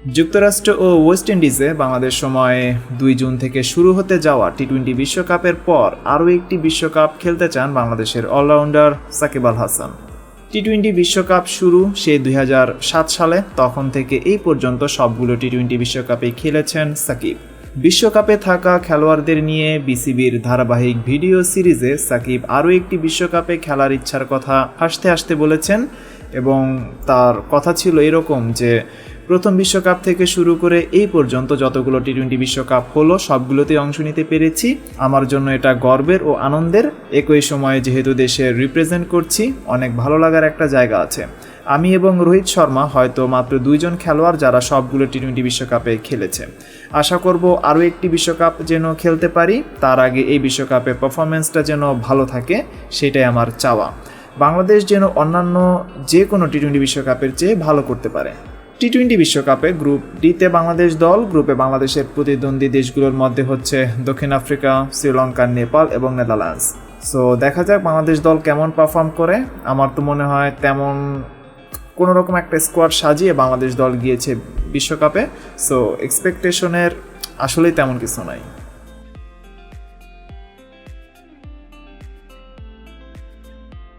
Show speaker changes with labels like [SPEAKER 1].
[SPEAKER 1] যুক্তরাষ্ট্র ও ওয়েস্ট ইন্ডিজে বাংলাদেশ সময়ে দুই জুন থেকে শুরু হতে যাওয়া টি টোয়েন্টি বিশ্বকাপের পর আরও একটি বিশ্বকাপ খেলতে চান বাংলাদেশের all-rounder Shakib Al Hasan. T twenty বিশ্বকাপ শুরু সেই দুই সালে, তখন থেকে এই পর্যন্ত সবগুলো টি টোয়েন্টি বিশ্বকাপে খেলেছেন সাকিব। বিশ্বকাপে থাকা খেলোয়াড়দের নিয়ে বিসিবির ধারাবাহিক ভিডিও সিরিজে সাকিব আরও একটি বিশ্বকাপে খেলার ইচ্ছার কথা হাসতে হাসতে বলেছেন এবং তার কথা ছিল এরকম যে প্রথম বিশ্বকাপ থেকে শুরু করে এই পর্যন্ত যতগুলো টি টোয়েন্টি বিশ্বকাপ হলো, সবগুলোতেই অংশ নিতে পেরেছি। আমার জন্য এটা গর্বের ও আনন্দের। একই সময়ে যেহেতু দেশে রিপ্রেজেন্ট করছি, অনেক ভালো লাগার একটা জায়গা আছে। আমি এবং রোহিত শর্মা হয়তো মাত্র দুইজন খেলোয়াড় যারা সবগুলো টি টোয়েন্টি বিশ্বকাপে খেলেছে। আশা করব আরও একটি বিশ্বকাপ যেন খেলতে পারি। তার আগে এই বিশ্বকাপে পারফরমেন্সটা যেন ভালো থাকে, সেটাই আমার চাওয়া। বাংলাদেশ যেন অন্যান্য যে কোনো টি টোয়েন্টি বিশ্বকাপের চেয়ে ভালো করতে পারে। টি টোয়েন্টি বিশ্বকাপে গ্রুপ ডিতে বাংলাদেশ দল গ্রুপে বাংলাদেশের প্রতিদ্বন্দ্বী দেশগুলোর মধ্যে হচ্ছে দক্ষিণ আফ্রিকা, শ্রীলঙ্কা, নেপাল এবং নেদারল্যান্ডস। সো দেখা যাক বাংলাদেশ দল কেমন পারফর্ম করে। আমার তো মনে হয় তেমন কোনো রকম একটা স্কোয়াড সাজিয়ে বাংলাদেশ দল গিয়েছে বিশ্বকাপে। সো এক্সপেকটেশনের আসলেই তেমন কিছু নাই।